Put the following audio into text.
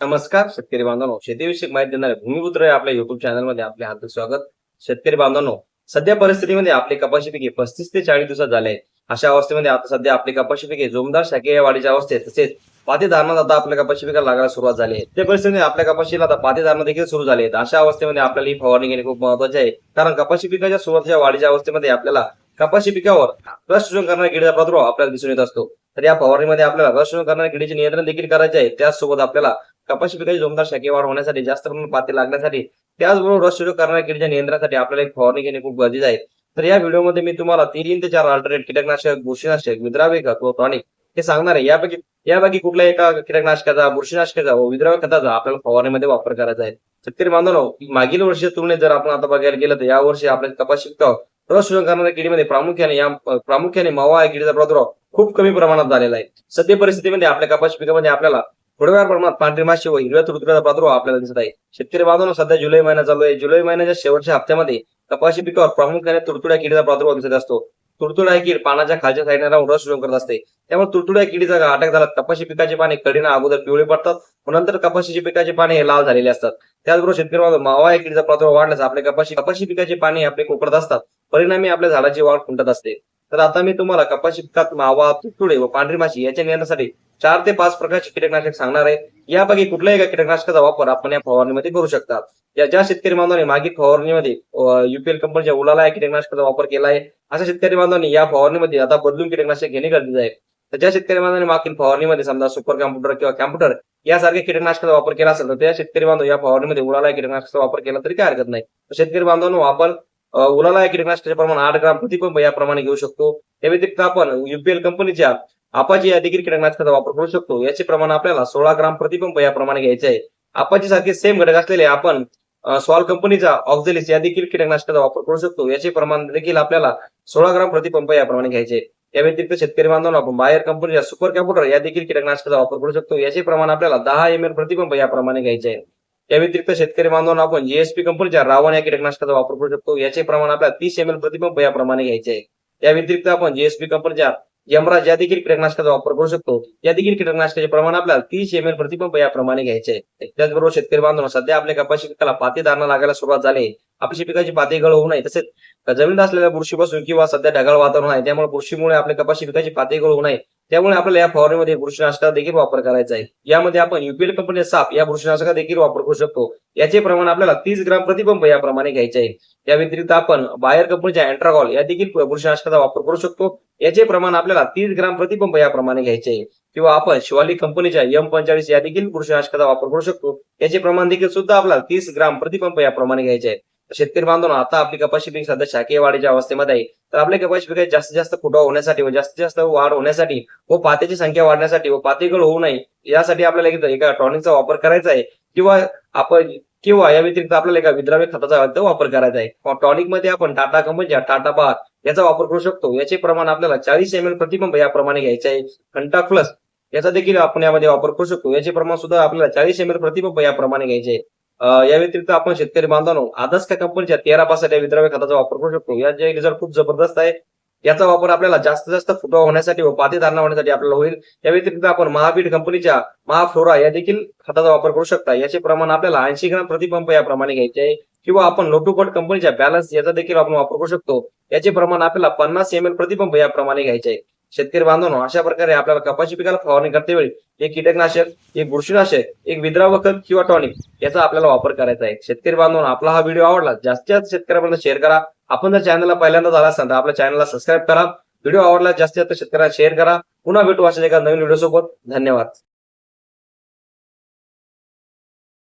नमस्कार शेतकरी बांधवांनो. शेतीविषयक माहिती देणारे भूमिपुत्र या आपल्या युट्यूब चॅनलमध्ये आपले हार्दिक स्वागत. शेतकरी बांधवांनो सध्या परिस्थितीमध्ये आपले कपाशी पिके पस्तीस ते चाळीस दिवसात झाले अशा अवस्थेमध्ये आता सध्या आपली कपाशी पिके जोमदार शाकीय वाढीच्या अवस्थेत. तसेच पाती आता आपल्या कपाशी पिकाला लागायला सुरुवात झाली आहे. त्या परिस्थितीमध्ये आपल्या कपाशीला आता पाती धारणा देखील सुरू झाली आहेत. अशा अवस्थेमध्ये आपल्याला ही फवारणी घेणे खूप महत्त्वाचे आहे. कारण कपाशी पिकाच्या सुरुवातीच्या वाढीच्या अवस्थेमध्ये आपल्याला कपाशी पिकावर रस शोषण करणाऱ्या किडीचा प्रादुर्भाव आपल्याला दिसून येत असतो. तर या फवारणीमध्ये आपल्याला रस शोषण करणाऱ्या किडीचे नियंत्रण देखील करायचे आहे. त्याचसोबत आपल्याला कपाशी पिकाची जोमदार शाखी वाढ होण्यासाठी जास्त प्रमाणात पाती लागण्यासाठी त्याचबरोबर रस शोषण करणाऱ्या किडीच्या नियंत्रणासाठी आपल्याला एक फवारणी घेणे खूप गरजेचं आहे. तर या व्हिडिओमध्ये मी तुम्हाला तीन ते चार अल्टरनेट कीटकनाशक बुरशीनाशक विद्राव्य खत व टॉनिक हे सांगणार आहे. यापैकी यापैकी कुठल्या एका कीटकनाशकाचा बुरशीनाशकाचा व विद्राव्य खताचा आपल्याला फवारणीमध्ये वापर करायचा आहे. शेतकरी बांधव मागील वर्षीच्या तुलनेत जर आपण आता बघायला गेलं तर या वर्षी आपल्या कपाशी पिकावर रस शोषण करणाऱ्या किडीमध्ये प्रामुख्याने या प्रामुख्याने मावा या किडीचा प्रादुर्भाव खूप कमी प्रमाणात झालेला आहे. सध्या परिस्थितीमध्ये आपल्या कपाशी पिकामध्ये आपल्याला थोड्या प्रमाणात पांढरी माशी व हिरव्या तुडतुड्याचा प्रादुर्भाव आपल्याला दिसत आहे. शेतकरी बांधवांना सध्या जुलै महिना चालू आहे. जुलै महिन्याच्या शेवटच्या हप्त्यामध्ये कपाशी पिकावर प्रामुख्याने तुडतुड्या किडीचा प्रादुर्भाव दिसत असतो. तुडतुडा ही कीड पानाच्या खालच्या साईडने राहून रस करत असते. त्यामुळे तुडतुड्या किडीचा अटॅक झाला. कपाशी पिकाचे पाने कडीना अगोदर पिवळे पडतात. व नंतर कपाशीची पिकाचे पाने हे लाल झालेले असतात. त्याचबरोबर शेतकरी बांधव मावा या किडीचा प्रादुर्भाव वाढल्यास आपले कपाशी कपाशी पिकाचे पाने आपले कोकळत असतात. परिणामी आपल्या झाडाची वाढ खुंटत असते. तर आता मी तुम्हाला कपाशी पिकात मावा तुडतुडे व पांढरी माशी याच्या नियंत्रणासाठी चार ते पाच प्रकारचे कीटकनाशक सांगणार आहे. यापैकी कुठल्याही एका कीटकनाशकाचा वापर आपण या फवारणीमध्ये करू शकता. या ज्या शेतकरी बांधवांनी मागील फवारणीमध्ये युपीएल कंपनीच्या उलाला या कीटकनाशकाचा वापर केला आहे अशा शेतकरी बांधवांनी या फवारणीमध्ये आता बदलून कीटकनाशक घेणे गरजेचं आहे. तर ज्या शेतकरी बांधवांनी मागील फवारणीमध्ये समजा सुपर कॉम्प्युटर किंवा कॉम्प्युटर यासारख्या कीटकनाशकाचा वापर केला असेल तर त्या शेतकरी बांधव या फवारणीमध्ये उलाला या कीटकनाशकाचा वापर केला तरी काय हरकत नाही. शेतकरी बांधवांनो आपण उलाला या कीटकनाशकाचे प्रमाण आठ ग्राम प्रतिपंप याप्रमाणे घेऊ शकतो. त्या व्यतिरिक्त आपण युपीएल कंपनीच्या आपाची या देखील कीटकनाशकाचा वापर करू शकतो. याचे प्रमाण आपल्याला सोळा ग्राम प्रतिपंप याप्रमाणे घ्यायचे आहे. आपाची सारखे सेम घटक असलेले आपण सॉल कंपनीचा ऑक्झेलिस या देखील कीटकनाशकाचा वापर करू शकतो. याचे प्रमाण देखील आपल्याला सोळा ग्राम प्रतिपंप याप्रमाणे घ्यायचे या व्यतिरिक्त शेतकरी बांधवांना आपण बायर कंपनीच्या सुपर कॅम्प्युटर या देखील कीटकनाशकाचा वापर करू शकतो. याचे प्रमाण आपल्याला दहा एम एल प्रतिपंप याप्रमाणे घ्यायचे आहे. या व्यतिरिक्त शेतकरी बांधवांना आपण जीएसपी कंपनीच्या रावण या कीटकनाशकाचा वापर करू शकतो. याचे प्रमाण आपल्याला तीस एम एल प्रतिपंप याप्रमाणे घ्यायचे आहे. या व्यतिरिक्त आपण जीएसपी कंपनीच्या यमराज या देखील कीटकनाशकाचा वापर करू शकतो. या देखील कीटकनाशकाचे प्रमाण आपल्याला तीस एम एल प्रतिपंप याप्रमाणे घ्यायचे आहे. त्याचबरोबर शेतकरी बांधवांना सध्या आपल्या कपाशी पिकाला पाती दारणा लागायला सुरुवात झाली आपली पिकाची पाती गळ होऊ नये. तसेच जमीन असलेल्या बुरशीपासून किंवा सध्या ढगाळ वातावरण आहे. त्यामुळे बुरशीमुळे आपल्या कपाशी पिकाची पाती गळ होऊ नये. त्यामुळे आपल्याला या फवारणीमध्ये बुरशीनाशकाचा देखील वापर करायचा आहे. यामध्ये आपण युपीएल कंपनी साप या बुरशीनाशका देखील वापर करू शकतो. याचे प्रमाण आपल्याला तीस ग्राम प्रतिपंप याप्रमाणे घ्यायचे आहे. या व्यतिरिक्त आपण बायर कंपनीच्या अँट्रागॉल या देखील बुरशीनाशकाचा वापर करू शकतो. याचे प्रमाण आपल्याला तीस ग्राम प्रतिपंप याप्रमाणे घ्यायचे आहे. किंवा आपण शिवाली कंपनीच्या एम पंचेचाळीस या देखील बुरशीनाशकाचा वापर करू शकतो. याचे प्रमाण देखील सुद्धा आपल्याला तीस ग्राम प्रतिपंप याप्रमाणे घ्यायचे आहे. शेतकरी बांधवांना आता आपली कपाशी पीक सध्या शाकीय वाढीच्या अवस्थेमध्ये आहे. तर आपल्या कपाशी पिकाची जास्तीत जास्त फुटवा होण्यासाठी व जास्तीत जास्त वाढ होण्यासाठी व पात्याची संख्या वाढण्यासाठी व पातेगळ होऊ नये यासाठी आपल्याला एक- एका टॉनिकचा वापर करायचा आहे. किंवा आपण किंवा या व्यतिरिक्त आपल्याला एका विद्राव्य खताचा वापर करायचा आहे. टॉनिकमध्ये आपण टाटा कंपनीच्या टाटा बार याचा वापर करू शकतो. याचे प्रमाण आपल्याला चाळीस एम एल प्रतिपंप याप्रमाणे घ्यायचे आहे. घंटा प्लस याचा देखील आपण यामध्ये वापर करू शकतो. याचे प्रमाण सुद्धा आपल्याला चाळीस एम एल प्रतिपंप याप्रमाणे घ्यायचे आहे. या व्यतिरिक्त आपण शेतकरी बांधवांनो आदर्श का कंपनीच्या तेरा पासष्ट या विद्राव्य खताचा वापर करू शकतो. याचे रिझल्ट खूप जबरदस्त आहे याचा वापर आपल्याला जास्तीत जास्त फुटवा होण्यासाठी व पाती धारणा होण्यासाठी आपल्याला होईल. या व्यतिरिक्त आपण महाबीड कंपनीच्या महाफ्लोरा या देखील खताचा वापर करू शकता. याचे प्रमाण आपल्याला ऐंशी ग्राम प्रतिपंप याप्रमाणे घ्यायचे आहे. किंवा आपण लोटोकोट कंपनीच्या बॅलन्स याचा देखील आपण वापर करू शकतो. याचे प्रमाण आपल्याला पन्नास एम एल प्रतिपंप याप्रमाणे घ्यायचे आहे. शेतकरी बांधवांनो अशा प्रकारे आपल्याला कपाशी पिकाला फवारणी करते वेळी एक कीटकनाशक एक बुरशीनाशक एक विद्राव खत किंवा टॉनिक याचा आपल्याला वापर करायचा आहे. शेतकरी बांधवांनो आपला हा व्हिडिओ आवडला जास्तीत जास्त शेतकऱ्यापर्यंत शेअर करा. आपण जर चॅनलला पहिल्यांदा झाला असाल तर आपल्या चॅनलला सबस्क्राईब करा. व्हिडिओ आवडला जास्तीत जास्त शेतकऱ्यांना शेअर करा. पुन्हा भेटू अशा एका नवीन व्हिडिओ सोबत. धन्यवाद.